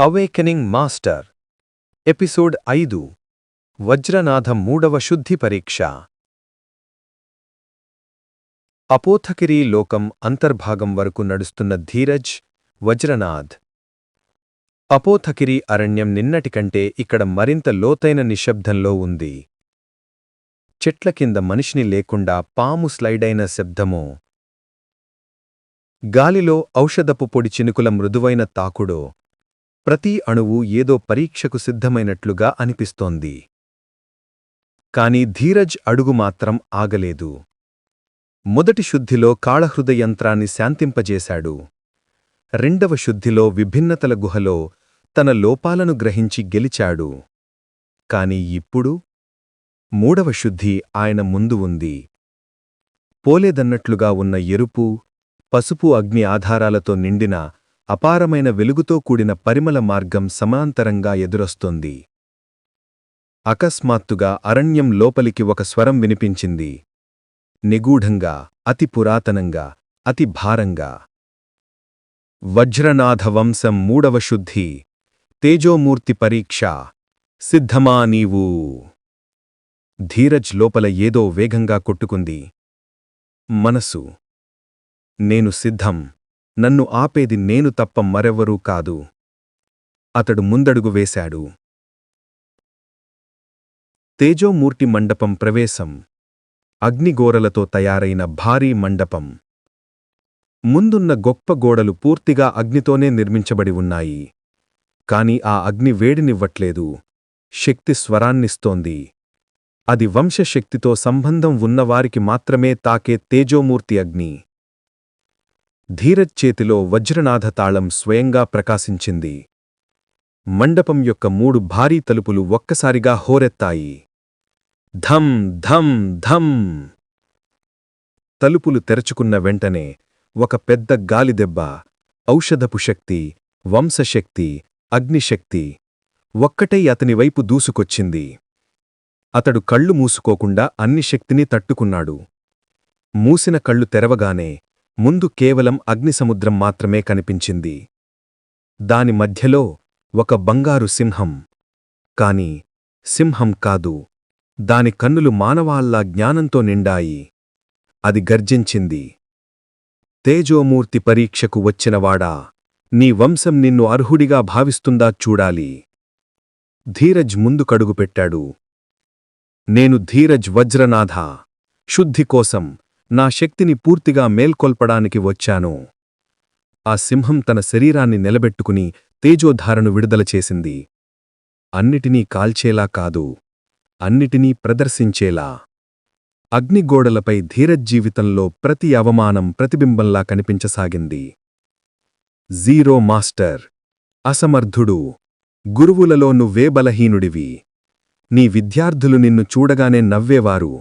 Awakening master episode ఐదు వజ్రనాథం మూడవ శుద్ధి పరీక్ష. అపోథకిరీ లోకం అంతర్భాగం వరకు నడుస్తున్న ధీరజ్ వజ్రనాథ్. అపోథకిరీ అరణ్యం నిన్నటికంటే ఇక్కడ మరింత లోతైన నిశ్శబ్దంలో ఉంది. చెట్ల కింద మనిషిని లేకుండా పాము స్లైడైన శబ్దమో. గాలిలో ఔషధపు పొడి చినుకుల మృదువైన తాకుడో. ప్రతి అణువు ఏదో పరీక్షకు సిద్ధమైనట్లుగా అనిపిస్తోంది. కాని ధీరజ్ అడుగు మాత్రం ఆగలేదు. మొదటి శుద్ధిలో కాళహృదయంత్రాన్ని శాంతింపజేశాడు. రెండవ శుద్ధిలో విభిన్నతల గుహలో తన లోపాలను గ్రహించి గెలిచాడు. కాని ఇప్పుడు? మూడవ శుద్ధి ఆయన ముందు ఉంది. పోలేదన్నట్లుగా ఉన్న ఎరుపు పసుపు అగ్ని ఆధారాలతో నిండిన అపారమైన వెలుగుతో కూడిన పరిమళ మార్గం సమాంతరంగా ఎదురొస్తోంది. అకస్మాత్తుగా అరణ్యం లోపలికి ఒక స్వరం వినిపించింది. నిగూఢంగా అతి పురాతనంగా అతి భారంగా. వజ్రనాథ వంశం మూడవ శుద్ధి. తేజోమూర్తి పరీక్ష. సిద్ధమా నీవు? ధీరజ్ లోపల ఏదో వేగంగా కొట్టుకుంది. మనసు. నేను సిద్ధం. నన్ను ఆపేది నేను తప్ప మరెవ్వరూ కాదు. అతడు ముందడుగు వేశాడు. తేజోమూర్తి మండపం ప్రవేశం. అగ్నిగోరలతో తయారైన భారీ మండపం. ముందున్న గొప్ప గోడలు పూర్తిగా అగ్నితోనే నిర్మించబడి ఉన్నాయి. కాని ఆ అగ్ని వేడినివ్వట్లేదు. శక్తి స్వరాన్నిస్తోంది. అది వంశశక్తితో సంబంధం ఉన్నవారికి మాత్రమే తాకే తేజోమూర్తి అగ్ని. ధీరజ్ చేతిలో వజ్రనాథ తాళం స్వయంగా ప్రకాశించింది. మండపం యొక్క మూడు భారీ తలుపులు ఒక్కసారిగా హోరెత్తాయి. ధం ధం ధం తలుపులు తెరచుకున్న వెంటనే ఒక పెద్ద గాలిదెబ్బ ఔషధపు శక్తి వంశశక్తి అగ్నిశక్తి ఒక్కటై అతని వైపు దూసుకొచ్చింది. అతడు కళ్ళు మూసుకోకుండా అన్ని శక్తిని తట్టుకున్నాడు. మూసిన కళ్ళు తెరవగానే ముందు కేవలం అగ్నిసముద్రం మాత్రమే కనిపించింది. దాని మధ్యలో ఒక బంగారు సింహం. కాని సింహం కాదు. దాని కన్నులు మానవాల్లా జ్ఞానంతో నిండాయి. అది గర్జించింది. తేజోమూర్తి పరీక్షకు వచ్చినవాడా? నీ వంశం నిన్ను అర్హుడిగా భావిస్తుందా చూడాలి. ధీరజ్ ముందు కడుగుపెట్టాడు. నేను ధీరజ్ వజ్రనాథ. శుద్ధి కోసం నా శక్తిని పూర్తిగా మేల్కొల్పడానికి వచ్చాను. ఆ సింహం తన శరీరాన్ని నిలబెట్టుకుని తేజోధారను విడుదల చేసింది. అన్నిటినీ కాల్చేలా కాదు. అన్నిటినీ ప్రదర్శించేలా. అగ్నిగోడలపై ధీరజ్జీవితంలో ప్రతి అవమానం ప్రతిబింబంలా కనిపించసాగింది. Zero master! అసమర్థుడు! గురువులలో నువ్వే బలహీనుడివి. నీ విద్యార్థులు నిన్ను చూడగానే నవ్వేవారు.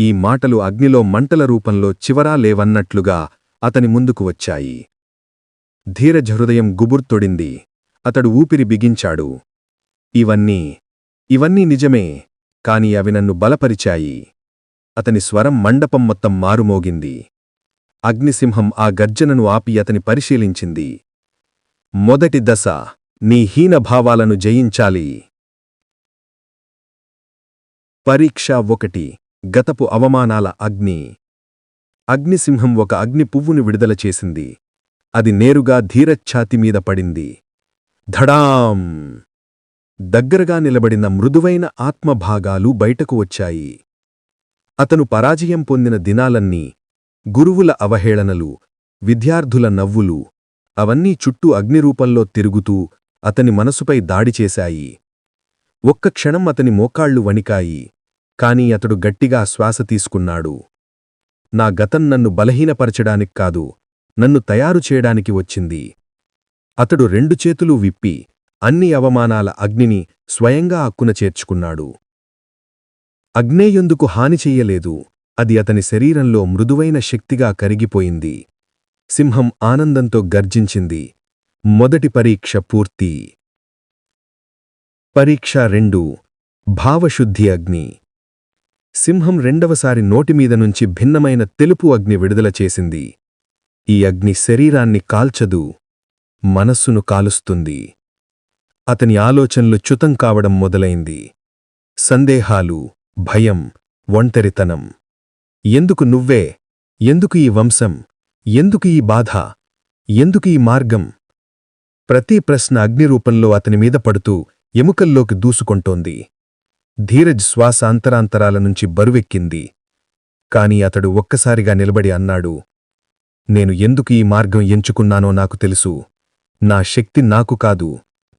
ఈ మాటలు అగ్నిలో మంటల రూపంలో చివరా లేవన్నట్లుగా అతని ముందుకు వచ్చాయి. ధీరజ్ హృదయం గుబుర్తొడింది అతడు ఊపిరి బిగించాడు. ఇవన్నీ ఇవన్నీ నిజమే కాని అవి నన్ను బలపరిచాయి. అతని స్వరం మండపం మొత్తం మారుమోగింది. అగ్నిసింహం ఆ గర్జనను ఆపి అతని పరిశీలించింది. మొదటి దశ నీ హీనభావాలను జయించాలి. పరీక్ష ఒకటి. గతపు అవమానాల అగ్ని. అగ్నిసింహం ఒక అగ్ని పువ్వును విడుదల చేసింది. అది నేరుగా ధీరచ్ఛాతిమీద పడింది. ధడాం దగ్గరగా నిలబడిన మృదువైన ఆత్మభాగాలు బయటకు వచ్చాయి. అతను పరాజయం పొందిన దినాలన్నీ గురువుల అవహేళనలు విద్యార్థుల నవ్వులు అవన్నీ చుట్టూ అగ్నిరూపంలో తిరుగుతూ అతని మనసుపై దాడి చేశాయి. ఒక్క క్షణం అతని మోకాళ్ళు వణికాయి. కాని అతడు గట్టిగా శ్వాస తీసుకున్నాడు. నా గతం నన్ను బలహీనపరచడానికి కాదు నన్ను తయారు చేయడానికి వచ్చింది. అతడు రెండు చేతులూ విప్పి అన్ని అవమానాల అగ్నిని స్వయంగా అక్కున చేర్చుకున్నాడు. అగ్నేయందుకు హాని చెయ్యలేదు అది అతని శరీరంలో మృదువైన శక్తిగా కరిగిపోయింది. సింహం ఆనందంతో గర్జించింది. మొదటి పరీక్ష పూర్తి. పరీక్ష రెండు. భావశుద్ధి అగ్ని. సింహం రెండవసారి నోటిమీద నుంచి భిన్నమైన తెలుపు అగ్ని విడుదల చేసింది. ఈ అగ్ని శరీరాన్ని కాల్చదు మనస్సును కాలుస్తుంది. అతని ఆలోచనలు చ్యుతం కావడం మొదలైంది. సందేహాలు భయం ఒంటరితనం. ఎందుకు నువ్వే? ఎందుకు ఈ వంశం? ఎందుకు ఈ బాధ? ఎందుకు ఈ మార్గం? ప్రతి ప్రశ్న అగ్నిరూపంలో అతని మీద పడుతూ ఎముకల్లోకి దూసుకొంటోంది. ధీరజ్ శ్వాస అంతరాంతరాల నుంచి బరువెక్కింది. కాని అతడు ఒక్కసారిగా నిలబడి అన్నాడు నేను ఎందుకు ఈ మార్గం ఎంచుకున్నానో నాకు తెలుసు. నా శక్తి నాకు కాదు.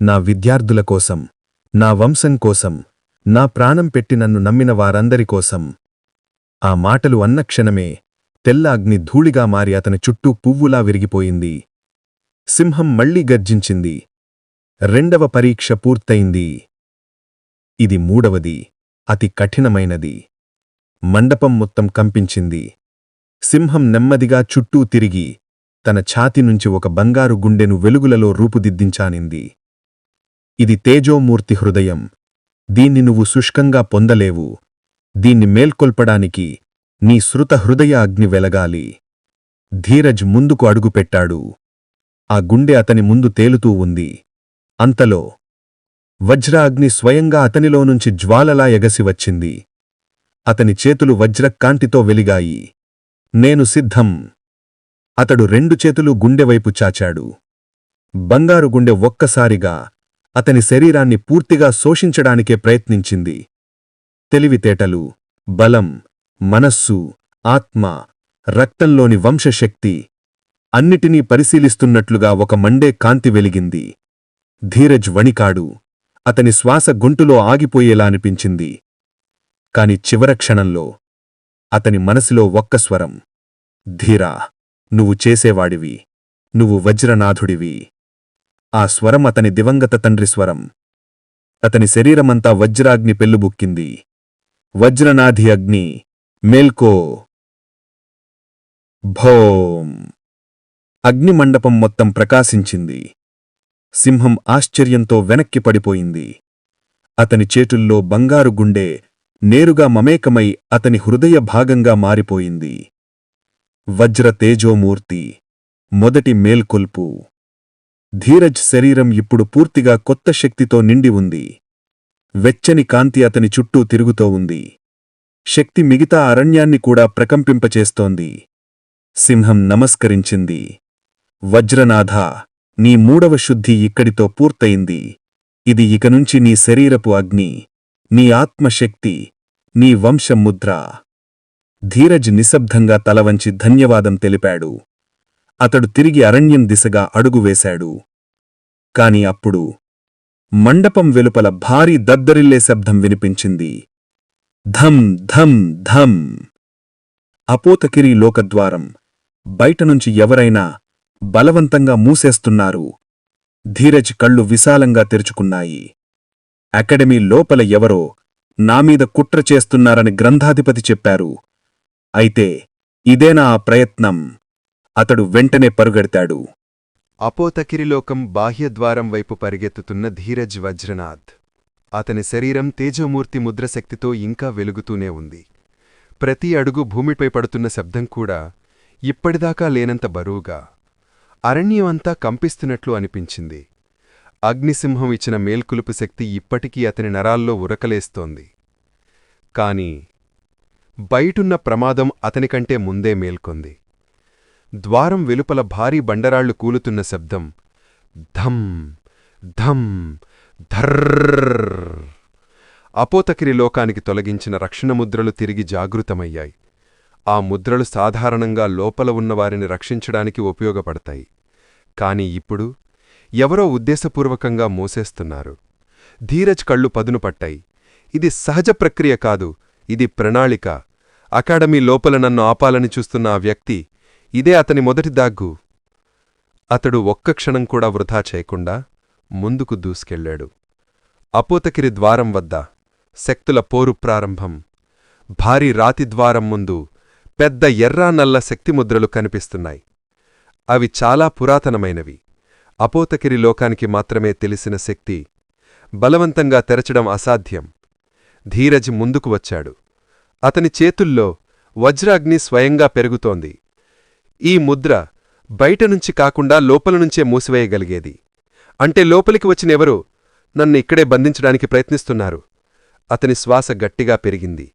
నా విద్యార్థుల కోసం నా వంశం కోసం నా ప్రాణం పెట్టి నన్ను నమ్మిన వారందరి కోసం. ఆ మాటలు అన్న క్షణమే తెల్ల అగ్ని ధూళిగా మారి అతని చుట్టూ పువ్వులా విరిగిపోయింది. సింహం మళ్ళీ గర్జించింది. రెండవ పరీక్ష పూర్తయింది. ఇది మూడవది అతి కఠినమైనది. మండపం మొత్తం కంపించింది. సింహం నెమ్మదిగా చుట్టూ తిరిగి తన ఛాతి నుంచి ఒక బంగారు గుండెను వెలుగులలో రూపుదిద్దించానింది. ఇది తేజోమూర్తి హృదయం. దీన్ని నువ్వు శుష్కంగా పొందలేవు. దీన్ని మేల్కొల్పడానికి నీ శృత హృదయ అగ్ని వెలగాలి. ధీరజ్ ముందుకు అడుగుపెట్టాడు. ఆ గుండె అతని ముందు తేలుతూ ఉంది. అంతలో వజ్ర అగ్ని స్వయంగా అతనిలో నుంచి జ్వాలలా ఎగసి వచ్చింది. అతని చేతులు వజ్రకాంతితో వెలిగాయి. నేను సిద్ధం. అతడు రెండు చేతులు గుండెవైపు చాచాడు. బంగారు గుండె ఒక్కసారిగా అతని శరీరాన్ని పూర్తిగా శోషించడానికే ప్రయత్నించింది. తెలివితేటలు బలం మనస్సు ఆత్మ రక్తంలోని వంశశక్తి అన్నిటినీ పరిశీలిస్తున్నట్లుగా ఒక మండే కాంతి వెలిగింది. ధీరజ్ వణికాడు. అతని శ్వాస గొంటులో ఆగిపోయేలా అనిపించింది. కాని చివర క్షణంలో అతని మనసులో ఒక్క స్వరం. ధీరా నువ్వు చేసేవాడివి. నువ్వు వజ్రనాథుడివి. ఆ స్వరం అతని దివంగత తండ్రి స్వరం. అతని శరీరమంతా వజ్రాగ్ని పెళ్ళుబుక్కింది. వజ్రనాథి అగ్ని మేల్కో. భోం. అగ్నిమండపం మొత్తం ప్రకాశించింది. సింహం ఆశ్చర్యంతో వెనక్కి పడిపోయింది. అతని చేతుల్లో బంగారు గుండె నేరుగా మమేకమై అతని హృదయ భాగంగా మారిపోయింది. వజ్ర తేజోమూర్తి మొదటి మేల్కొల్పు. ధీరజ్ శరీరం ఇప్పుడు పూర్తిగా కొత్త శక్తితో నిండి ఉంది. వెచ్చని కాంతి అతని చుట్టూ తిరుగుతో ఉంది. శక్తి మిగతా అరణ్యాన్ని కూడా ప్రకంపింపచేస్తోంది. సింహం నమస్కరించింది. వజ్రనాథ నీ మూడవ శుద్ధి ఇక్కడితో పూర్తయింది. ఇది ఇకనుంచి నీ శరీరపు అగ్ని నీ ఆత్మశక్తి నీ వంశముద్ర. ధీరజ్ నిశ్శబ్దంగా తలవంచి ధన్యవాదం తెలిపాడు. అతడు తిరిగి అరణ్యం దిశగా అడుగువేశాడు కాని అప్పుడు మండపం వెలుపల భారీ దద్దరిల్లే శబ్దం వినిపించింది. ధం ధం ధం అపోతకిరి లోకద్వారం. బయటనుంచి ఎవరైనా బలవంతంగా మూసేస్తున్నారు. ధీరజ్ కళ్ళు విశాలంగా తెరుచుకున్నాయి. అకాడమీ లోపల ఎవరో నామీద కుట్ర చేస్తున్నారని గ్రంథాధిపతి చెప్పారు. అయితే ఇదేనా ఆ ప్రయత్నం? అతడు వెంటనే పరుగెడతాడు. అపోతకిరిలోకం బాహ్యద్వారం వైపు పరిగెత్తుతున్న ధీరజ్ వజ్రనాథ్. అతని శరీరం తేజమూర్తి ముద్రశక్తితో ఇంకా వెలుగుతూనే ఉంది. ప్రతి అడుగు భూమిపై పడుతున్న శబ్దం కూడా ఇప్పటిదాకా లేనంత బరువుగా అరణ్యమంతా కంపిస్తున్నట్లు అనిపించింది. అగ్నిసింహం ఇచ్చిన మేల్కులుపు శక్తి ఇప్పటికీ అతని నరాల్లో ఉరకలేస్తోంది. కాని బయటున్న ప్రమాదం అతనికంటే ముందే మేల్కొంది. ద్వారం వెలుపల భారీ బండరాళ్ళు కూలుతున్న శబ్దం ధం ధం ధర్ర. అపోతకిరి లోకానికి తొలగించిన రక్షణముద్రలు తిరిగి జాగృతమయ్యాయి. ఆ ముద్రలు సాధారణంగా లోపల ఉన్నవారిని రక్షించడానికి ఉపయోగపడతాయి. కాని ఇప్పుడు ఎవరో ఉద్దేశపూర్వకంగా మోసేస్తున్నారు. ధీరజ్ కళ్ళు పదును పట్టాయి. ఇది సహజ ప్రక్రియ కాదు ఇది ప్రణాళిక. అకాడమీ లోపల నన్ను ఆపాలని చూస్తున్న ఆ వ్యక్తి ఇదే అతని మొదటి దాగ్గు. అతడు ఒక్క క్షణం కూడా వృధా చేయకుండా ముందుకు దూసుకెళ్ళాడు అపోతకిరి ద్వారం వద్ద శక్తుల పోరు ప్రారంభం. భారీ రాతి ద్వారం ముందు పెద్ద ఎర్రా నల్ల శక్తిముద్రలు కనిపిస్తున్నాయి. అవి చాలా పురాతనమైనవి. అపోతకిరి లోకానికి మాత్రమే తెలిసిన శక్తి బలవంతంగా తెరచడం అసాధ్యం. ధీరజ్ ముందుకు వచ్చాడు. అతని చేతుల్లో వజ్రాగ్ని స్వయంగా పెరుగుతోంది. ఈ ముద్ర బయట నుంచి కాకుండా లోపల నుంచే మూసివేయగలిగేది. అంటే లోపలికి వచ్చినెవరో నన్ను ఇక్కడే బంధించడానికి ప్రయత్నిస్తున్నారు. అతని శ్వాస గట్టిగా పెరిగింది.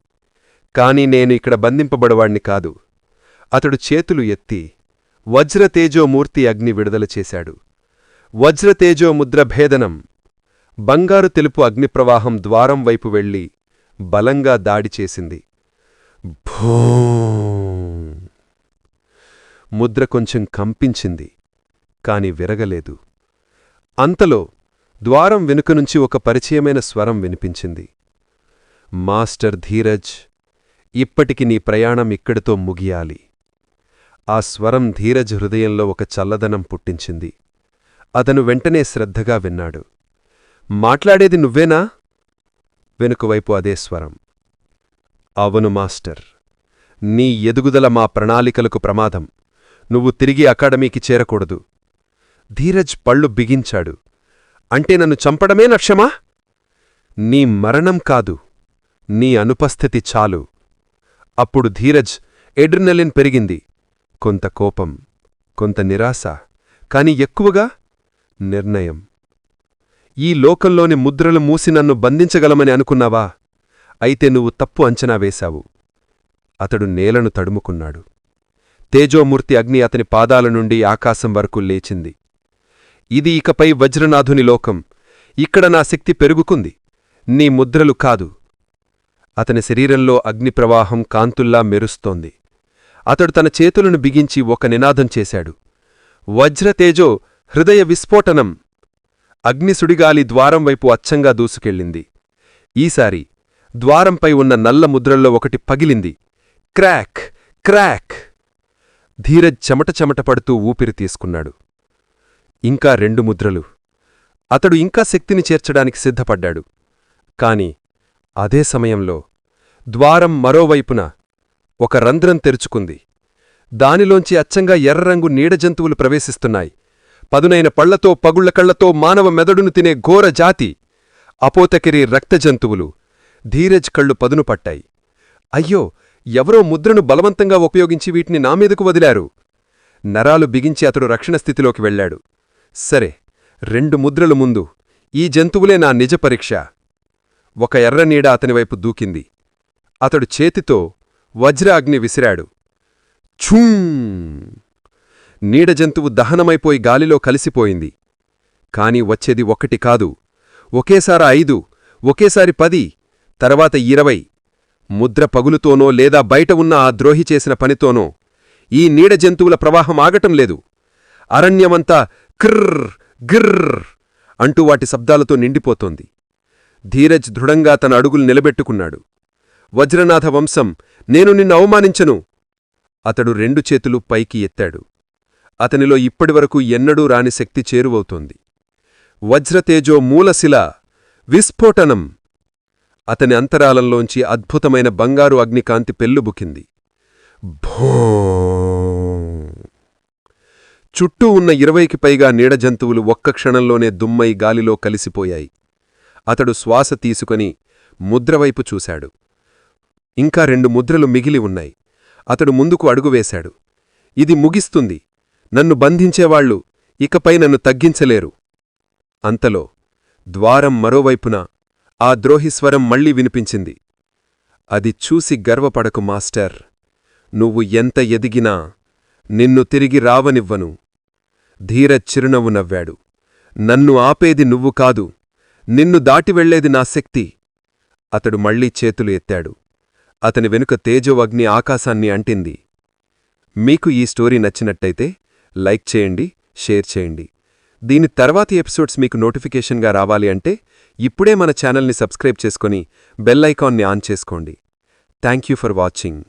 కాని నేను ఇక్కడ బంధింపబడవాణ్ణి కాదు. అతడు చేతులు ఎత్తి వజ్రతేజోమూర్తి అగ్ని విడుదల చేశాడు. వజ్రతేజో ముద్ర భేదనం. బంగారు తెలుపు అగ్నిప్రవాహం ద్వారం వైపు వెళ్ళి బలంగా దాడి చేసింది. భూ. ముద్ర కొంచెం కంపించింది కాని విరగలేదు. అంతలో ద్వారం వెనుక నుంచి ఒక పరిచయమైన స్వరం వినిపించింది. మాస్టర్ ధీరజ్ ఇప్పటికి నీ ప్రయాణం ఇక్కడితో ముగియాలి. ఆ స్వరం ధీరజ్ హృదయంలో ఒక చల్లదనం పుట్టించింది. అతను వెంటనే శ్రద్ధగా విన్నాడు. మాట్లాడేది నువ్వేనా? వెనుకవైపు అదే స్వరం. అవును మాస్టర్. నీ ఎదుగుదల మా ప్రణాళికలకు ప్రమాదం. నువ్వు తిరిగి అకాడమీకి చేరకూడదు. ధీరజ్ పళ్ళు బిగించాడు. అంటే నన్ను చంపడమే లక్ష్యమా? నీ మరణం కాదు. నీ అనుపస్థితి చాలు. అప్పుడు ధీరజ్ ఎడ్రినలిన్ పెరిగింది. కొంత కోపం కొంత నిరాశ కాని ఎక్కువగా నిర్ణయం. ఈ లోకంలోని ముద్రలు మూసి నన్ను బంధించగలమని అనుకున్నావా? అయితే నువ్వు తప్పు అంచనా వేశావు. అతడు నేలను తడుముకున్నాడు. తేజోమూర్తి అగ్ని అతని పాదాల నుండి ఆకాశం వరకు లేచింది. ఇది ఇకపై వజ్రనాథుని లోకం. ఇక్కడ నా శక్తి పెరుగుకుంది. నీ ముద్రలు కాదు. అతని శరీరంలో అగ్నిప్రవాహం కాంతుల్లా మెరుస్తోంది. అతడు తన చేతులను బిగించి ఒక నినాదం చేశాడు. వజ్రతేజో హృదయ విస్ఫోటనం! అగ్నిసుడిగాలి ద్వారం వైపు అచ్చంగా దూసుకెళ్ళింది. ఈసారి ద్వారంపై ఉన్న నల్ల ముద్రల్లో ఒకటి పగిలింది. క్రాక్! క్రాక్! ధీరజ్ చెమట చెమట పడుతూ ఊపిరి తీసుకున్నాడు. ఇంకా రెండు ముద్రలు. అతడు ఇంకా శక్తిని చేర్చడానికి సిద్ధపడ్డాడు. కాని అదే సమయంలో ద్వారం మరోవైపున ఒక రంధ్రం తెరుచుకుంది. దానిలోంచి అచ్చంగా ఎర్రరంగు నీడజంతువులు ప్రవేశిస్తున్నాయి. పదునైన పళ్ళతో పగుళ్ళ కళ్ళతో మానవ మెదడును తినే ఘోర జాతి అపోతకిరి రక్తజంతువులు ధీరజ్ కళ్ళు పదును పట్టాయి. అయ్యో ఎవరో ముద్రను బలవంతంగా ఉపయోగించి వీటిని నామీదకు వదిలారు. నరాలు బిగించి అతడు రక్షణ స్థితిలోకి వెళ్ళాడు. సరే రెండు ముద్రలు ముందు. ఈ జంతువులే నా నిజ పరీక్ష. ఒక ఎర్రనీడ అతనివైపు దూకింది. అతడు చేతితో వజ్ర అగ్ని విసిరాడు. ఛూ! నీడ జంతువు దహనమైపోయి గాలిలో కలిసిపోయింది. కాని వచ్చేది ఒక్కటి కాదు. ఒకేసారి ఐదు ఒకేసారి పది తర్వాత ఇరవై. ముద్ర పగులుతోనో లేదా బయట ఉన్న ఆ ద్రోహి చేసిన పనితోనో ఈ నీడ జంతువుల ప్రవాహం ఆగటం లేదు. అరణ్యమంతా క్రర్ గిర్ర్ అంటూ వాటి శబ్దాలతో నిండిపోతోంది. ధీరజ్ దృఢంగా తన అడుగులు నిలబెట్టుకున్నాడు. వజ్రనాథ వంశం నేను నిన్ను అవమానించను. అతడు రెండు చేతులు పైకి ఎత్తాడు. అతనిలో ఇప్పటివరకు ఎన్నడూ రాని శక్తి చేరువవుతోంది. వజ్రతేజో మూలశిల విస్ఫోటనం. అతని అంతరాలంలోంచి అద్భుతమైన బంగారు అగ్నికాంతి పెల్లుబుకింది భో. చుట్టూ ఉన్న ఇరవైకి పైగా నీడజంతువులు ఒక్క క్షణంలోనే దుమ్మై గాలిలో కలిసిపోయాయి. అతడు శ్వాస తీసుకొని ముద్రవైపు చూశాడు. ఇంకా రెండు ముద్రలు మిగిలి ఉన్నాయి. అతడు ముందుకు అడుగువేశాడు ఇది ముగిస్తుంది. నన్ను బంధించేవాళ్ళు ఇకపై నన్ను తగ్గించలేరు. అంతలో ద్వారం మరోవైపున ఆ ద్రోహిస్వరం మళ్ళీ వినిపించింది. అది చూసి గర్వపడకు మాస్టర్. నువ్వు ఎంత ఎదిగినా నిన్ను తిరిగి రావనివ్వను. ధీరజ్ చిరునవ్వు నవ్వాడు. నన్ను ఆపేది నువ్వు కాదు. నిన్ను దాటి వెళ్ళేది నా శక్తి. అతడు మళ్ళీ చేతులు ఎత్తాడు. అతని వెనుక తేజో అగ్ని ఆకాశాన్ని అంటింది. మీకు ఈ స్టోరీ నచ్చినట్టయితే లైక్ చేయండి షేర్ చేయండి. దీని తర్వాతి ఎపిసోడ్స్ మీకు నోటిఫికేషన్గా రావాలి అంటే ఇప్పుడే మన ఛానల్ని సబ్స్క్రైబ్ చేసుకొని బెల్ ఐకాన్ని ఆన్ చేసుకోండి. Thank you for watching.